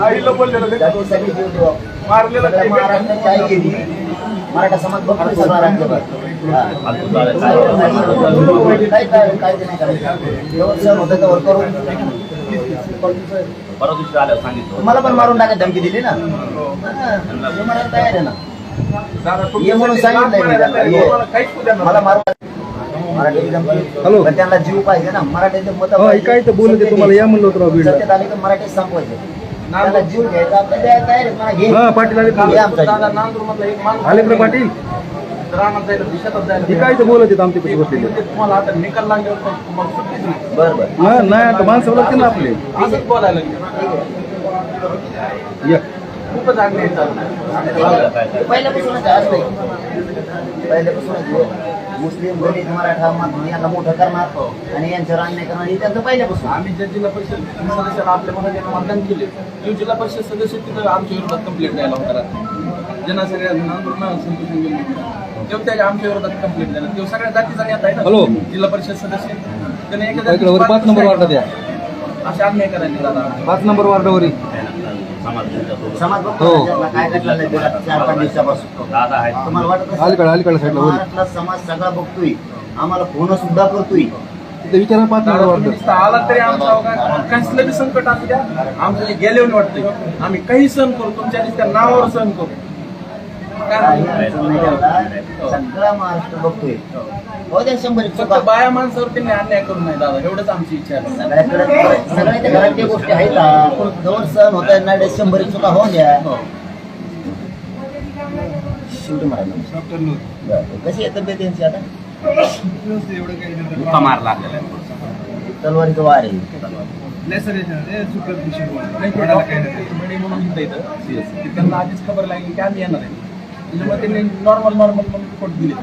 आईला बोललेलं मारलेलं काय केली मराठा समाज बघतोय सगळा राज्यभर. काय काय काय ते नाही करायचं जेव्हा सण होतं तेव्हा करून मला पण मारून टाकायची धमकी दिली ना. मी म्हणायला तयार आहे ना. ये म्हणून सांगितलंय. मला मारून हॅलो. त्यांना जीव पाहिजे ना. मराठीचे मत काय तर बोलत तुम्हाला? या म्हणलं होतं मराठी संपवायचे. त्याला जीव घ्यायचा आपल्या द्यायला तयार आहे. मला घे. हा पाटील आले हे आमचा जीव. दादा नांदूरमधला एक माणूस आले का पाटील? रानात जायला हे काय बोलत आहेत आमच्या पैसे बसलेले? ते तुम्हाला आता निकाल लागल्यावर पण तुम्हाला सुट्टीच नाही. बरं बरं. हा नाही आता माणसं लागते ना आपले. असंच बोलायला लागले. या. खूपच अन्याय चालू. पहिल्यापासूनच आहे, आज नाही पहिल्यापासूनच हो. मुस्लिम दलित मराठा यांना मोठं करणार. आणि यांच्यावर अन्याय करणार हे त्यांचं पहिल्यापासून. आम्ही ज्या जिल्हा परिषद सदस्याला आपल्या मनात मतदान केले तो जिल्हा परिषद सदस्य तिथं आमच्या विरोधात कंप्लेंट द्यायला होता ज्यांना सगळ्या आंदोलन संतोष तेव्हा त्याच्या आमच्या विरोधात कंप्लेंट द्यायला. तेव्हा सगळ्या जातीचा नेता आहे ना. हॅलो. जिल्हा परिषद सदस्य. त्याने एका इकडे जातीची वर पाच नंबर बाजू वार्डात या. असे अन्याय करायचे दादा पाच नंबर वार्डावरी. समाज बघतो हो. राज्यातला काय घडलं नाही गेल्या चार पाच दिवसापासून. दादा आहेत. तुम्हाला वाटत असेल? अलीकडे अलीकडे साईडला वरी. महाराष्ट्रातला समाज सगळा बघतोय. आम्हाला फोन सुद्धा करतोय. तिथे विचारा पाच नंबर दादा वार्ड. तुम्ही नुसतं आलात तरी आमचं कसलं बी संकट असू द्या आमचं जे गेल्यावर वाटतंय. आम्ही काही सहन करू तुमच्या नुसत्या नावावर सहन करू. काय काही म्हणतो? अडचण नाही त्याला. सगळा महाराष्ट्र बघतोय. हो द्या शंभर एक फक्त चुका. बाया माणसावर त्यांनी अन्याय करू नये दादा एवढंच आमची इच्छा आहे सगळ्याकडे सगळ्याच्या घरात त्या गोष्टी आहेत का? जवळ सण होत आहे ना शंभर एक चुका होऊन द्या हो. शेवटी म्हणायला बरं. कशी आहे तब्येत यांची आता मुक्का मार लागलेला आहे तलवारीचं वार आहे नाही, ते डॉक्टर म्हणे म्हणून येतं. की त्यांना आधीच खबर लागली की आम्ही येणार आहे त्याच्यामुळे त्यांनी नॉर्मल नॉर्मल म्हणून रिपोर्ट दिले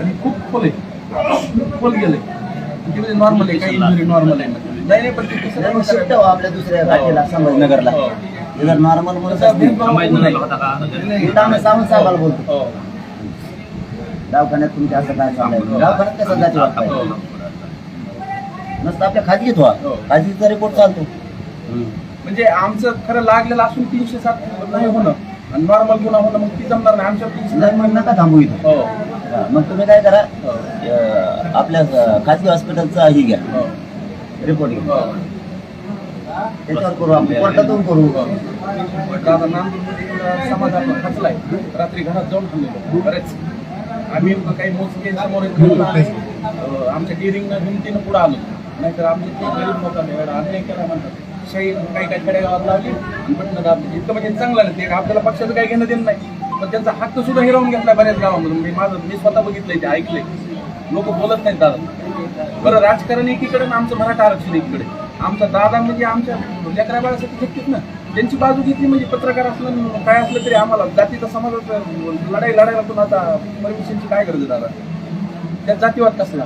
आणि खूप खोल आहे खोल गेले. म्हणजे नॉर्मल आहे? काही इंजुरी नॉर्मल आहे. नाही नाही पण शिफ्ट व्हा आपल्या दुसऱ्या संभाजीनगरला हो. हे जर नॉर्मल का? बोलतो. हो. दवाखान्यात तुमच्या असं काय चाललंय? दवाखान्यात कसं जाते वाटत हो. नसतं आपल्या खाजगीत व्हा. हो. खाजगीचा रिपोर्ट चालतो. म्हणजे आमचं खरं लागलेलं असून तीनशे सात नाही होणं. आणि नॉर्मल गुन्हा होणं मग ती जमणार नाही. आमच्या तीनशे नका थांबू इथं. हो हा, मग तुम्ही काय करा आपल्या अं, खाजगी हॉस्पिटलचा ही घ्या. हो. रिपोर्ट घ्या. हो. त्याच्यावर करू आपण कोर्टातून करू. दादा खचलाय रात्री घरात जाऊन थांबलेलो. बरेच. आम्ही काही मोजके समोर अं, आमच्या डिरिंगनं हिमतीनं पुढे आलो. नाहीतर आमचे ते गरीब लोकांनी एवढा अन्याय केला म्हणतात. शाही काही काही खेडेगावात लावली. आणि दाबली इतकं म्हणजे चांगलं नाही ते आपल्याला पक्षाचं काही घेणं देणं नाही. पण त्यांचा हक्क सुद्धा हिरावून घेतला बऱ्याच गावामध्ये म्हणजे माझं मी स्वतः बघितलंय ते ऐकलंय. लोक बोलत नाहीत दादा. बरं राजकारण एकीकडे आमचं मराठा आरक्षण एकीकडे. आमचा दादा म्हणजे आमच्या म्हणजे लेकरा बाळासाठी घेतलीत ना. त्यांची बाजू घेतली म्हणजे पत्रकार असलं काय असलं तरी आम्हाला जातीचा समाजाचा लढाई लढायला पण आता परमिशनची काय गरज आहे दादा? त्या जातीवाद कसला?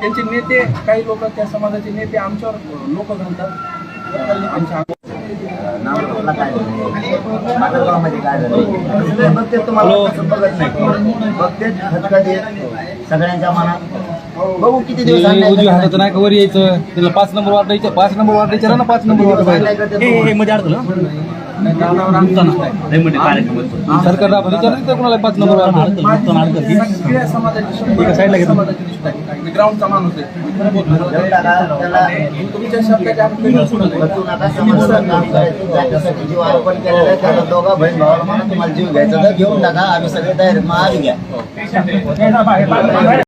त्यांचे नेते काही लोक त्या समाजाचे नेते आमच्यावर लोक घालतात. काय झालं बघते तुम्हाला बघत नाही बघते सगळ्यांच्या मनात बघू किती दिवस वर यायचं? त्याला पाच नंबर वार्ड यायचं पाच नंबर वार्ड यायचं ना पाच नंबर बघू. मध्ये अडकलं सरकारला पाच ग्राउंडचा माणूस तुमच्या शब्दाच्या जीव अर्पण केलेला आहे त्याला दोघा बहीण भावाला तुम्हाला जीव घ्यायचा तर घेऊन टाका आम्ही सगळे तयार मग आम्ही घ्या.